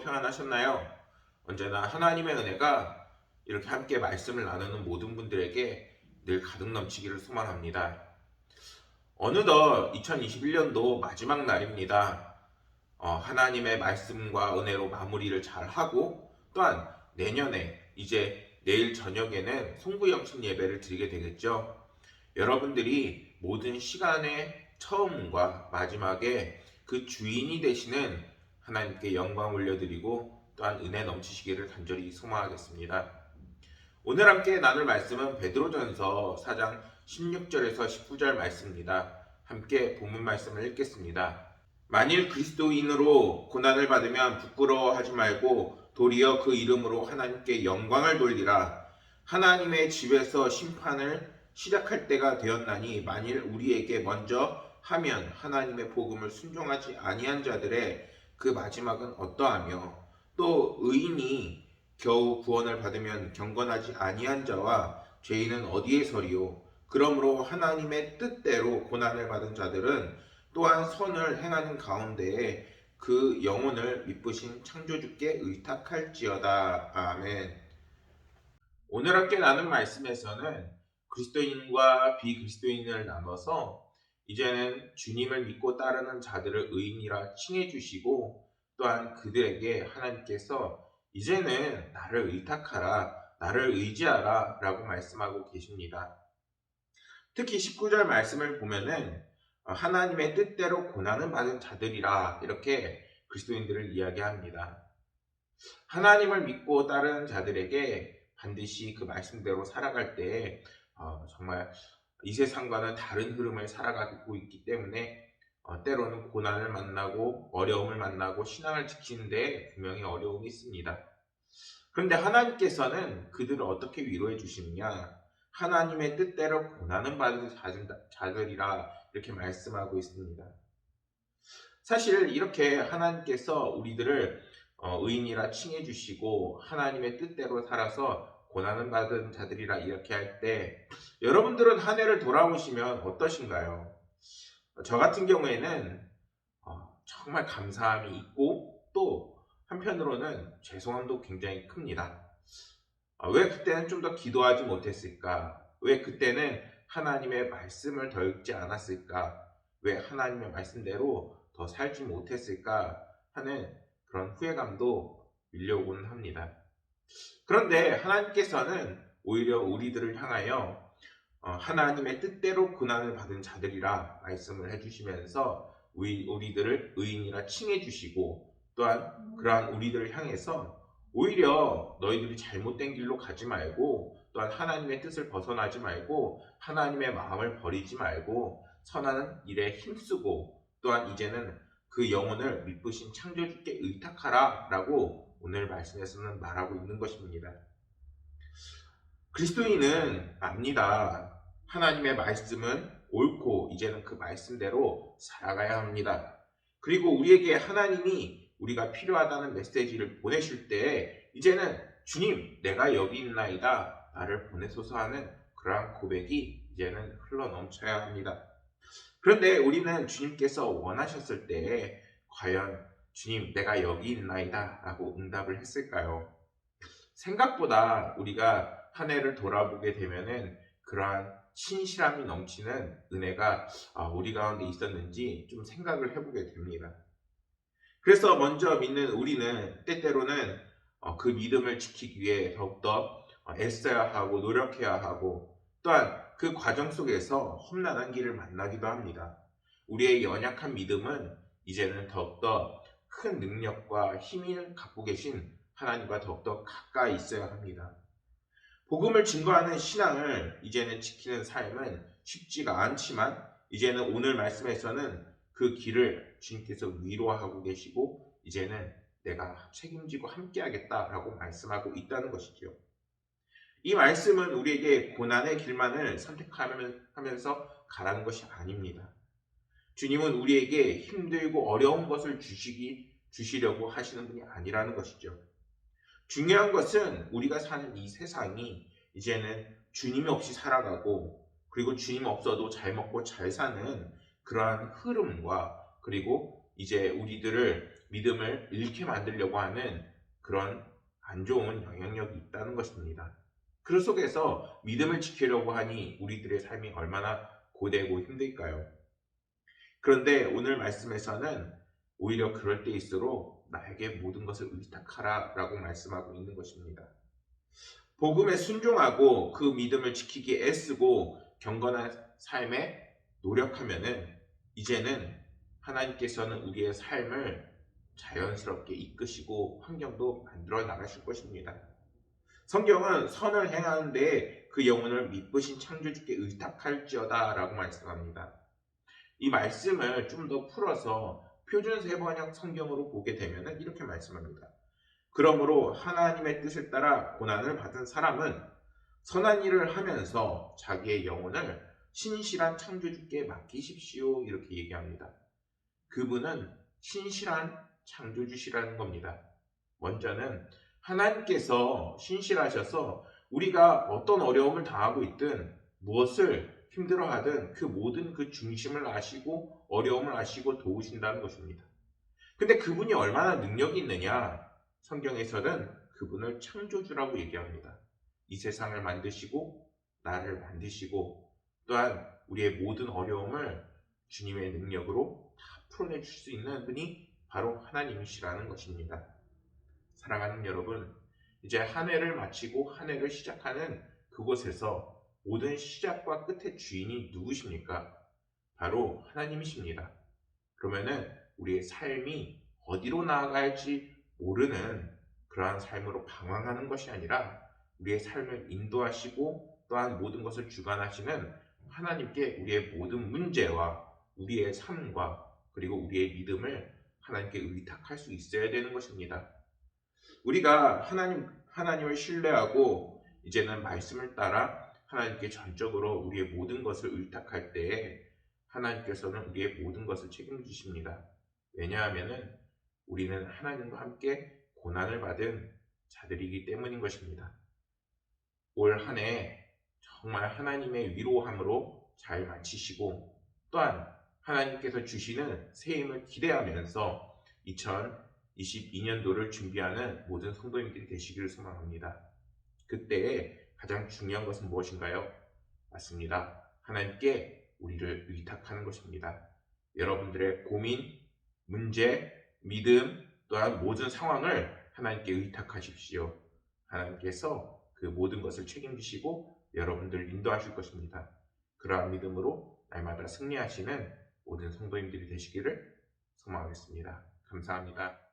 평안하셨나요? 언제나 하나님의 은혜가 이렇게 함께 말씀을 나누는 모든 분들에게 늘 가득 넘치기를 소망합니다. 어느덧 2021년도 마지막 날입니다. 어, 하나님의 말씀과 은혜로 마무리를 잘 하고 또한 내년에 이제 내일 저녁에는 송구영신 예배를 드리게 되겠죠. 여러분들이 모든 시간의 처음과 마지막에 그 주인이 되시는 하나님께 영광 올려드리고 또한 은혜 넘치시기를 간절히 소망하겠습니다. 오늘 함께 나눌 말씀은 베드로전서 4장 16절에서 19절 말씀입니다. 함께 본문 말씀을 읽겠습니다. 만일 그리스도인으로 고난을 받으면 부끄러워하지 말고 도리어 그 이름으로 하나님께 영광을 돌리라. 하나님의 집에서 심판을 시작할 때가 되었나니 만일 우리에게 먼저 하면 하나님의 복음을 순종하지 아니한 자들의 그 마지막은 어떠하며 또 의인이 겨우 구원을 받으면 경건하지 아니한 자와 죄인은 어디에 서리요 그러므로 하나님의 뜻대로 고난을 받은 자들은 또한 선을 행하는 가운데에 그 영혼을 미쁘신 창조주께 의탁할지어다. 아멘. 오늘 함께 나눈 말씀에서는 그리스도인과 비그리스도인을 나눠서 이제는 주님을 믿고 따르는 자들을 의인이라 칭해 주시고 또한 그들에게 하나님께서 이제는 나를 의탁하라, 나를 의지하라 라고 말씀하고 계십니다. 특히 19절 말씀을 보면은 하나님의 뜻대로 고난을 받은 자들이라 이렇게 그리스도인들을 이야기합니다. 하나님을 믿고 따르는 자들에게 반드시 그 말씀대로 살아갈 때 어, 정말 이 세상과는 다른 흐름을 살아가고 있기 때문에 어, 때로는 고난을 만나고 어려움을 만나고 신앙을 지키는데 분명히 어려움이 있습니다. 그런데 하나님께서는 그들을 어떻게 위로해 주시느냐? 하나님의 뜻대로 고난은 받은 자들이라 이렇게 말씀하고 있습니다. 사실 이렇게 하나님께서 우리들을 어, 의인이라 칭해 주시고 하나님의 뜻대로 살아서 고난을 받은 자들이라 이렇게 할 때 여러분들은 한 해를 돌아보시면 어떠신가요? 저 같은 경우에는 어, 정말 감사함이 있고 또 한편으로는 죄송함도 굉장히 큽니다. 어, 왜 그때는 좀 더 기도하지 못했을까? 왜 그때는 하나님의 말씀을 더 읽지 않았을까? 왜 하나님의 말씀대로 더 살지 못했을까? 하는 그런 후회감도 밀려오곤 합니다. 그런데 하나님께서는 오히려 우리들을 향하여 어, 하나님의 뜻대로 고난을 받은 자들이라 말씀을 해주시면서 우리, 우리들을 의인이라 칭해 주시고 또한 그러한 우리들을 향해서 오히려 너희들이 잘못된 길로 가지 말고 또한 하나님의 뜻을 벗어나지 말고 하나님의 마음을 버리지 말고 선하는 일에 힘쓰고 또한 이제는 그 영혼을 미쁘신 창조주께 의탁하라 라고 오늘 말씀에서는 말하고 있는 것입니다. 그리스도인은 압니다. 하나님의 말씀은 옳고 이제는 그 말씀대로 살아가야 합니다. 그리고 우리에게 하나님이 우리가 필요하다는 메시지를 보내실 때 이제는 주님 내가 여기 있나이다 나를 보내소서 하는 그러한 고백이 이제는 흘러 넘쳐야 합니다. 그런데 우리는 주님께서 원하셨을 때 과연 주님 내가 여기 있나이다 라고 응답을 했을까요? 생각보다 우리가 한 해를 돌아보게 되면은 그러한 신실함이 넘치는 은혜가 아, 우리 가운데 있었는지 좀 생각을 해보게 됩니다. 그래서 먼저 믿는 우리는 때때로는 어, 그 믿음을 지키기 위해 더욱더 어, 애써야 하고 노력해야 하고 또한 그 과정 속에서 험난한 길을 만나기도 합니다. 우리의 연약한 믿음은 이제는 더욱더 큰 능력과 힘을 갖고 계신 하나님과 더욱더 가까이 있어야 합니다. 복음을 증거하는 신앙을 이제는 지키는 삶은 쉽지가 않지만 이제는 오늘 말씀에서는 그 길을 주님께서 위로하고 계시고 이제는 내가 책임지고 함께하겠다라고 말씀하고 있다는 것이지요. 이 말씀은 우리에게 고난의 길만을 선택하면서 가라는 것이 아닙니다. 주님은 우리에게 힘들고 어려운 것을 주시기 주시려고 하시는 분이 아니라는 것이죠. 중요한 것은 우리가 사는 이 세상이 이제는 주님이 없이 살아가고 그리고 주님 없어도 잘 먹고 잘 사는 그러한 흐름과 그리고 이제 우리들을 믿음을 잃게 만들려고 하는 그런 안 좋은 영향력이 있다는 것입니다. 그 속에서 믿음을 지키려고 하니 우리들의 삶이 얼마나 고되고 힘들까요? 그런데 오늘 말씀에서는 오히려 그럴 때일수록 나에게 모든 것을 의탁하라 라고 말씀하고 있는 것입니다. 복음에 순종하고 그 믿음을 지키기에 애쓰고 경건한 삶에 노력하면은 이제는 하나님께서는 우리의 삶을 자연스럽게 이끄시고 환경도 만들어 나가실 것입니다. 성경은 선을 행하는데 그 영혼을 미쁘신 창조주께 의탁할지어다 라고 말씀합니다. 이 말씀을 좀 더 풀어서 표준 세번역 성경으로 보게 되면 이렇게 말씀합니다. 그러므로 하나님의 뜻을 따라 고난을 받은 사람은 선한 일을 하면서 자기의 영혼을 신실한 창조주께 맡기십시오. 이렇게 얘기합니다. 그분은 신실한 창조주시라는 겁니다. 먼저는 하나님께서 신실하셔서 우리가 어떤 어려움을 당하고 있든 무엇을 힘들어하든 그 모든 그 중심을 아시고 어려움을 아시고 도우신다는 것입니다. 근데 그분이 얼마나 능력이 있느냐? 성경에서는 그분을 창조주라고 얘기합니다. 이 세상을 만드시고 나를 만드시고 또한 우리의 모든 어려움을 주님의 능력으로 다 풀어내 줄 수 있는 분이 바로 하나님이시라는 것입니다. 사랑하는 여러분, 이제 한 해를 마치고 한 해를 시작하는 그곳에서 모든 시작과 끝의 주인이 누구십니까? 바로 하나님이십니다. 그러면은 우리의 삶이 어디로 나아갈지 모르는 그러한 삶으로 방황하는 것이 아니라 우리의 삶을 인도하시고 또한 모든 것을 주관하시는 하나님께 우리의 모든 문제와 우리의 삶과 그리고 우리의 믿음을 하나님께 의탁할 수 있어야 되는 것입니다. 우리가 하나님 하나님을 신뢰하고 이제는 말씀을 따라 하나님께 전적으로 우리의 모든 것을 의탁할 때에 하나님께서는 우리의 모든 것을 책임지십니다. 왜냐하면은 우리는 하나님과 함께 고난을 받은 자들이기 때문인 것입니다. 올 한 해 정말 하나님의 위로함으로 잘 마치시고 또한 하나님께서 주시는 새 힘을 기대하면서 2022년도를 준비하는 모든 성도님들이 되시기를 소망합니다. 그때에 가장 중요한 것은 무엇인가요? 맞습니다. 하나님께 우리를 의탁하는 것입니다. 여러분들의 고민, 문제, 믿음, 또한 모든 상황을 하나님께 의탁하십시오. 하나님께서 그 모든 것을 책임지시고 여러분들을 인도하실 것입니다. 그러한 믿음으로 날마다 승리하시는 모든 성도님들이 되시기를 소망하겠습니다. 감사합니다.